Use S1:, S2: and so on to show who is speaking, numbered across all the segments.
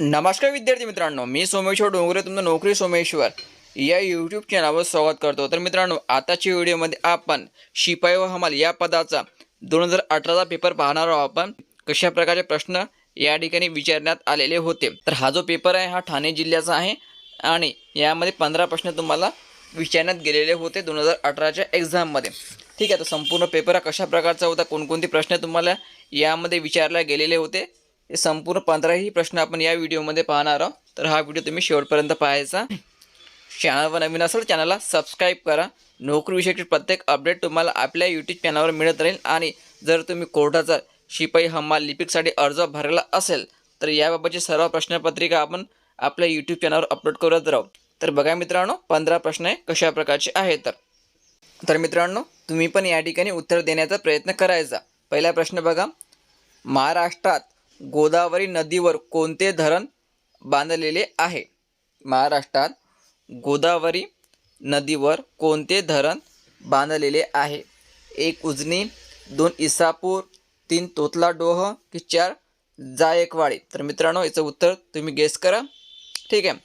S1: नमस्कार विद्यार्थी मित्रांनो मी सोमेश्वर डोंगरे तुमचं नोकरी सोमेश्वर. या यूट्यूब चॅनलवर स्वागत करतो. तर मित्रांनो आताच्या व्हिडिओमध्ये आपण शिपाई व हमाल या पदाचा दोन हजार अठराचा पेपर पाहणार आहोत आपण. कशा प्रकारचे प्रश्न या ठिकाणी विचारण्यात आलेले होते. तर हा जो पेपर आहे हा ठाणे जिल्ह्याचा आहे आणि यामध्ये पंधरा प्रश्न तुम्हाला विचारण्यात गेलेले होते दोन हजार अठराच्या एक्झाममध्ये ठीक आहे तर संपूर्ण पेपर हा कशा प्रकारचा होता कोणकोणते प्रश्न तुम्हाला यामध्ये विचारला गेलेले होते हे संपूर्ण पंधराही प्रश्न आपण या व्हिडिओमध्ये पाहणार आहोत. तर हा व्हिडिओ तुम्ही शेवटपर्यंत पाहायचा. चॅनलवर नवीन असेल चॅनलला सबस्क्राईब करा. नोकरीविषयी प्रत्येक अपडेट तुम्हाला आपल्या यूट्यूब चॅनलवर मिळत राहील. आणि जर तुम्ही कोर्टाचा शिपाई हमाल लिपिकसाठी अर्ज भरला असेल तर याबाबतची सर्व प्रश्नपत्रिका आपण आपल्या यूट्यूब चॅनलवर अपलोड करत राहू. तर बघा मित्रांनो पंधरा प्रश्न हे कशा प्रकारचे आहेत तर. तर मित्रांनो तुम्ही पण या ठिकाणी उत्तर देण्याचा प्रयत्न करायचा. पहिला प्रश्न बघा. महाराष्ट्रात गोदावरी नदीवर कोणते धरण बांधलेले आहे? महाराष्ट्रात गोदावरी नदीवर कोणते धरण बांधलेले आहे? एक उजनी दोन इसापूर तीन तोतला डोह की चार जायकवाडी? तर मित्रांनो याचं उत्तर तुम्ही गेस करा. ठीक आहे.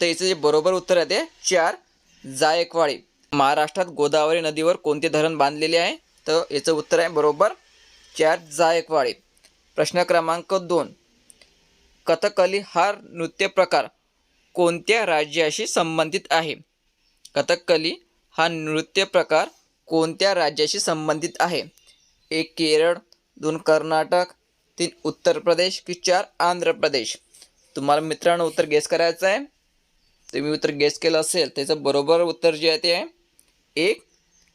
S1: तर याचं जे बरोबर उत्तर आहे ते चार जायकवाडी. महाराष्ट्रात गोदावरी नदीवर कोणते धरण बांधलेले आहे? तर याचं उत्तर आहे बरोबर चार जायकवाडी. प्रश्न क्रमांक दोन. कथकली हा नृत्य प्रकार कोणत्या राज्याशी संबंधित आहे? कथकली हा नृत्य प्रकार कोणत्या राज्याशी संबंधित आहे? एक केरळ दोन कर्नाटक तीन उत्तर प्रदेश की चार आंध्र प्रदेश? तुम्हाला मित्रांनो उत्तर गेस करायचं आहे. तुम्ही उत्तर गेस केलं असेल त्याचं बरोबर उत्तर जे आहे ते आहे. एक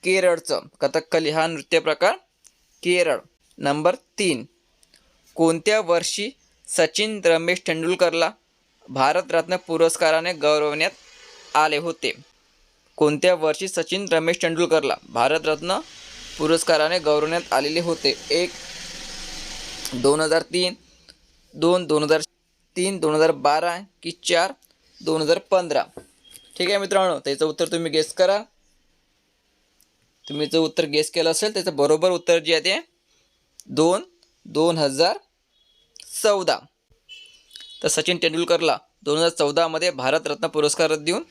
S1: केरळचं. कथकली हा नृत्य प्रकार केरळ. नंबर तीन. कोणत्या वर्षी सचिन रमेश तेंडुलकरला भारतरत्न पुरस्काराने गौरवण्यात आले होते? कोणत्या वर्षी सचिन रमेश तेंडुलकरला भारतरत्न पुरस्काराने गौरवण्यात आलेले होते? एक दोन हजार तीन दोन दोन हजार तीन दोन हजार बारा की चार दोन हजार पंधरा? ठीक आहे मित्रांनो त्याचं उत्तर तुम्ही गेस करा. तुम्ही जर उत्तर गेस केलं असेल त्याचं बरोबर उत्तर जे आहे ते दोन दोन हजार चौदा. तर सचिन तेंडुलकरला दोन हजार चौदामध्ये भारतरत्न पुरस्कार देऊन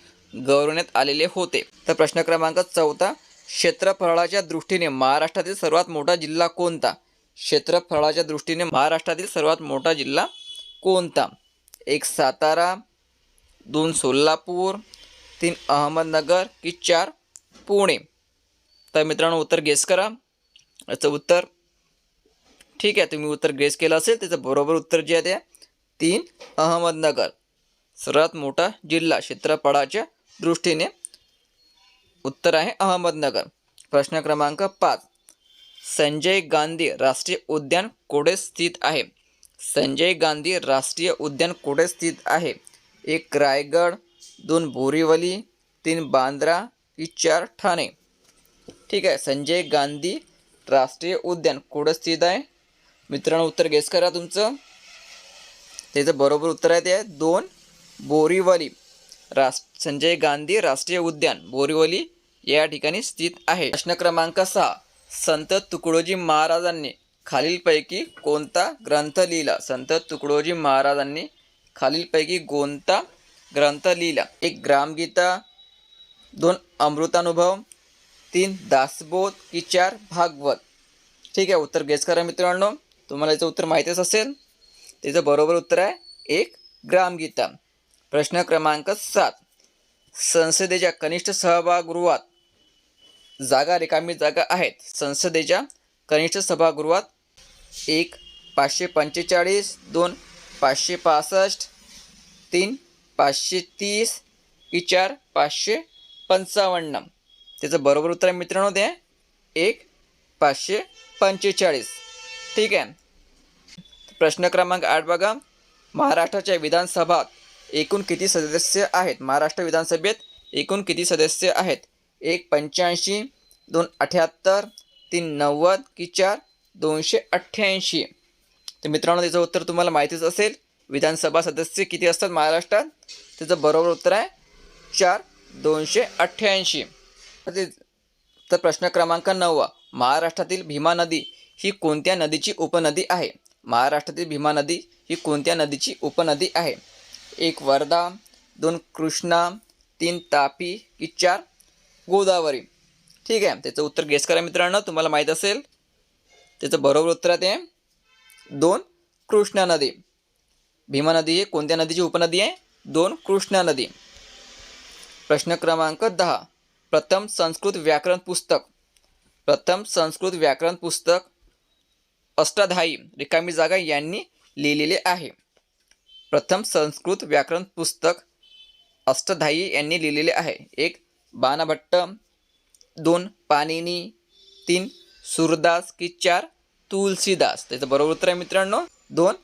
S1: गौरवण्यात आलेले होते. तर प्रश्न क्रमांक चौथा क्षेत्रफळाच्या दृष्टीने महाराष्ट्रातील सर्वात मोठा जिल्हा कोणता? क्षेत्रफळाच्या दृष्टीने महाराष्ट्रातील सर्वात मोठा जिल्हा कोणता? एक सातारा दोन सोलापूर तीन अहमदनगर की चार पुणे. तर मित्रांनो उत्तर गेस करा. याचं उत्तर ठीक आहे तुम्ही उत्तर गेस केलं असेल त्याचं बरोबर उत्तर जे आहे ते तीन अहमदनगर. सर्वात मोठा जिल्हा क्षेत्रफळाच्या दृष्टीने उत्तर आहे अहमदनगर. प्रश्न क्रमांक पाच. संजय गांधी राष्ट्रीय उद्यान कोठे स्थित आहे? संजय गांधी राष्ट्रीय उद्यान कोठे स्थित आहे? एक रायगड दोन बोरीवली तीन बांद्रा की चार ठाणे. ठीक आहे संजय गांधी राष्ट्रीय उद्यान कुठं स्थित आहे? मित्रांनो उत्तर गेस करा तुमचं. त्याचं बरोबर उत्तर आहे ते. दोन बोरीवली. रास संजय गांधी राष्ट्रीय उद्यान. बोरीवली या ठिकाणी स्थित आहे. प्रश्न क्रमांक सहा. संत तुकडोजी महाराजांनी खालीलपैकी कोणता ग्रंथ लिहिला? संत तुकडोजी महाराजांनी खालीलपैकी कोणता ग्रंथ लिहिला? एक ग्रामगीता दोन अमृतानुभव तीन दासबोध की चार भागवत. ठीक आहे उत्तर गेस करा मित्रांनो. तुम्हाला याचं उत्तर माहितीच असेल. त्याचं बरोबर उत्तर आहे एक ग्रामगीता. प्रश्न क्रमांक सात. संसदेच्या कनिष्ठ सभागृहात जागा रिकामी जागा आहेत. संसदेच्या कनिष्ठ सभागृहात एक पाचशे पंचेचाळीस दोन पाचशे पासष्ट तीन पाचशे तीस की चार पाचशे पंचावन्न. त्याचं बरोबर उत्तर आहे मित्रांनो ते एक पाचशे पंचेचाळीस. ठीक आहे. प्रश्न क्रमांक आठ बघा. महाराष्ट्राच्या विधानसभात एकूण किती सदस्य आहेत? महाराष्ट्र विधानसभेत एकूण किती सदस्य आहेत? एक पंच्याऐंशी दोन अठ्याहत्तर तीन नव्वद की चार दोनशे अठ्ठ्याऐंशी? तर मित्रांनो त्याचं उत्तर तुम्हाला माहितीच असेल. विधानसभा सदस्य किती असतात महाराष्ट्रात? त्याचं बरोबर उत्तर आहे चार दोनशे अठ्ठ्याऐंशी. तर प्रश्न क्रमांक नववा. महाराष्ट्रातील भीमा नदी ही कोणत्या नदीची उपनदी आहे? महाराष्ट्रातील भीमा नदी ही कोणत्या नदीची उपनदी आहे? एक वर्धा दोन कृष्णा तीन तापी की चार गोदावरी. ठीक आहे त्याचं उत्तर गेस करा मित्रांनो तुम्हाला माहीत असेल. त्याचं बरोबर उत्तर आहे ते दोन कृष्णा नदी. भीमा नदी ही कोणत्या नदीची उपनदी आहे? दोन कृष्णा नदी. प्रश्न क्रमांक दहा. प्रथम संस्कृत व्याकरण पुस्तक. प्रथम संस्कृत व्याकरण पुस्तक अष्टाधाई रिकामी जागा यांनी लिहिलेले आहे. प्रथम संस्कृत व्याकरण पुस्तक अष्टधायी यांनी लिहिलेले आहे. एक बाणाभट्ट दोन पाणिनी. तीन सूरदास की चार तुलसीदास. त्याचं बरोबर उत्तर आहे मित्रांनो. दोन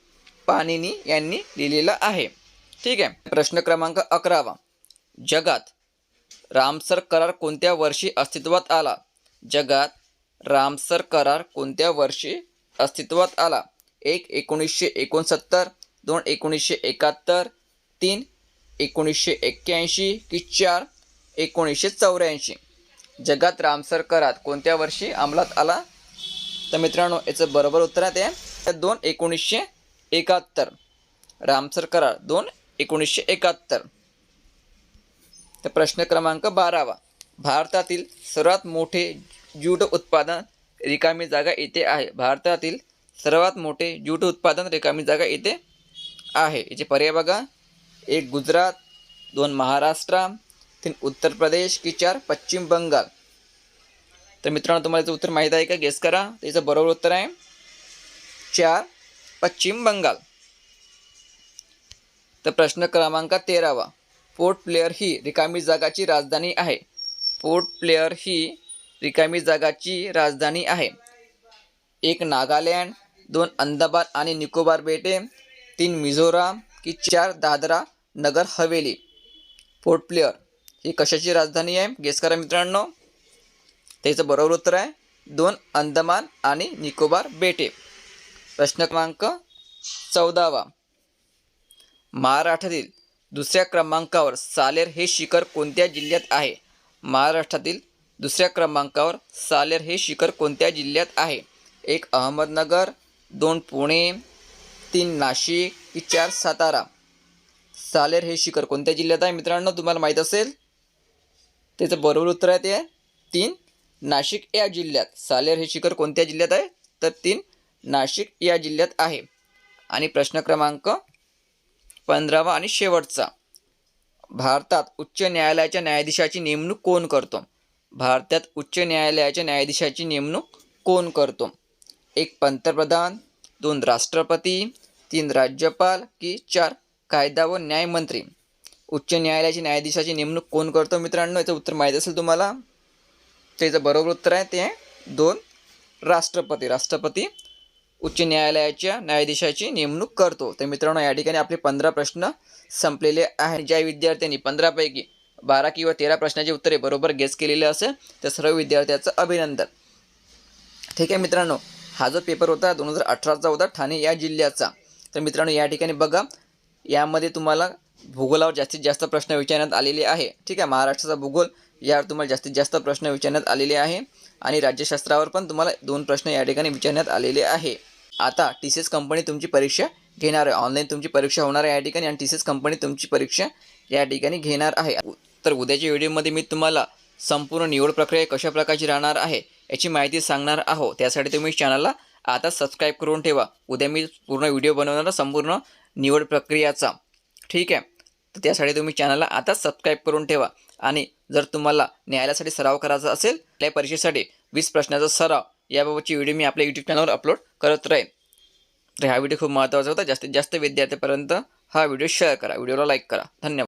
S1: पाणिनी यांनी लिहिलेलं आहे. ठीक आहे? प्रश्न क्रमांक अकरावा. जगात रामसर करार कोणत्या वर्षी अस्तित्वात आला? जगात रामसर करार कोणत्या वर्षी अस्तित्वात आला. एक एकोणीसशे एकोणसत्तर दोन एकोणीसशे एकाहत्तर तीन एकोणीसशे एक्क्याऐंशी की चार एकोणीसशे चौऱ्याऐंशी. जगात रामसर करार कोणत्या वर्षी अंमलात आला? तर मित्रांनो याचं बरोबर उत्तर आहे ते दोन एकोणीसशे एकाहत्तर. रामसर करार दोन एकोणीसशे एकाहत्तर. तर प्रश्न क्रमांक बारावा. भारतातील सर्वात मोठे ज्यूट उत्पादन रिकामी जागा येथे आहे. भारतातील सर्वात मोठे ज्यूट उत्पादन रिकामी जागा येथे आहे. याचे पर्याय बघा. एक गुजरात दोन महाराष्ट्र तीन उत्तर प्रदेश की चार पश्चिम बंगाल. तर मित्रांनो तुम्हाला याचं उत्तर माहीत आहे का? गेस करा. त्याचं बरोबर उत्तर आहे चार पश्चिम बंगाल. तर प्रश्न क्रमांक तेरावा. पोर्ट प्लेअर ही रिकामी जागाची राजधानी आहे. पोर्ट प्लेअर ही रिकामी जागाची राजधानी आहे. एक नागालँड दोन अंदमान आणि निकोबार बेटे तीन मिझोराम की चार दादरा नगर हवेली. पोर्ट प्लेअर ही कशाची राजधानी आहे? गेस करा मित्रांनो. त्याचं बरोबर उत्तर आहे दोन अंदमान आणि निकोबार बेटे. प्रश्न क्रमांक चौदावा. महाराष्ट्रातील दुसऱ्या क्रमांकावर सालेर हे शिखर कोणत्या जिल्ह्यात आहे? महाराष्ट्रातील दुसऱ्या क्रमांकावर सालेर हे शिखर कोणत्या जिल्ह्यात आहे? एक अहमदनगर दोन पुणे तीन नाशिक की चार सातारा? सालेर हे शिखर कोणत्या जिल्ह्यात आहे मित्रांनो? तुम्हाला माहीत असेल? त्याचं बरोबर उत्तर आहे ते तीन नाशिक या जिल्ह्यात. सालेर हे शिखर कोणत्या जिल्ह्यात आहे? तर तीन नाशिक या जिल्ह्यात आहे. आणि प्रश्न क्रमांक पंधरावा आणि शेवटचा. भारतात उच्च न्यायालयाच्या न्यायाधीशाची नेमणूक कोण करतो? भारतात उच्च न्यायालयाच्या न्यायाधीशाची नेमणूक कोण करतो? एक पंतप्रधान दोन राष्ट्रपती तीन राज्यपाल की चार कायदा व न्यायमंत्री उच्च न्यायालयाची न्यायाधीशाची नेमणूक कोण करतो मित्रांनो? याचं उत्तर माहीत असेल तुम्हाला? त्याचं बरोबर उत्तर आहे ते दोन राष्ट्रपती. राष्ट्रपती उच्च न्यायालयाच्या न्यायाधीशाची नेमणूक करतो. तर मित्रांनो या ठिकाणी आपले पंधरा प्रश्न संपलेले आहेत. ज्या विद्यार्थ्यांनी पंधरापैकी बारा किंवा तेरा प्रश्नाची उत्तरे बरोबर गेस केलेले असेल त्या सर्व विद्यार्थ्याचं अभिनंदन. ठीक आहे मित्रांनो हा जो पेपर होता दोन हजार अठराचा होता ठाणे या जिल्ह्याचा. तर मित्रांनो या ठिकाणी बघा यामध्ये तुम्हाला भूगोलावर जास्तीत जास्त प्रश्न विचारण्यात आलेले आहे. ठीक आहे महाराष्ट्राचा भूगोल यावर तुम्हाला जास्तीत जास्त प्रश्न विचारण्यात आलेले आहे. आणि राज्यशास्त्रावर पण तुम्हाला दोन प्रश्न या ठिकाणी विचारण्यात आलेले आहे. आता टी सी एस कंपनी तुमची परीक्षा घेणार आहे. ऑनलाईन तुमची परीक्षा होणार आहे या ठिकाणी आणि टी सी एस कंपनी तुमची परीक्षा या ठिकाणी घेणार आहे. तर उद्याच्या व्हिडिओमध्ये मी तुम्हाला संपूर्ण निवड प्रक्रिया कशा प्रकारची राहणार आहे याची माहिती सांगणार आहो. त्यासाठी तुम्ही चॅनलला आता सबस्क्राईब करून ठेवा. उद्या मी पूर्ण व्हिडिओ बनवणार संपूर्ण निवड प्रक्रियाचा. ठीक आहे? तर त्यासाठी तुम्ही चॅनलला आता सबस्क्राईब करून ठेवा. आणि जर तुम्हाला न्यायालयासाठी सराव करायचा असेल त्या परीक्षेसाठी वीस प्रश्नाचा सराव याबाबतची व्हिडिओ मी आपल्या यूट्यूब चॅनलवर अपलोड करत राहीन. तर हा व्हिडिओ खूप महत्त्वाचा होता. जास्तीत जास्त विद्यार्थ्यापर्यंत हा व्हिडिओ शेअर करा. व्हिडिओला लाईक करा. धन्यवाद.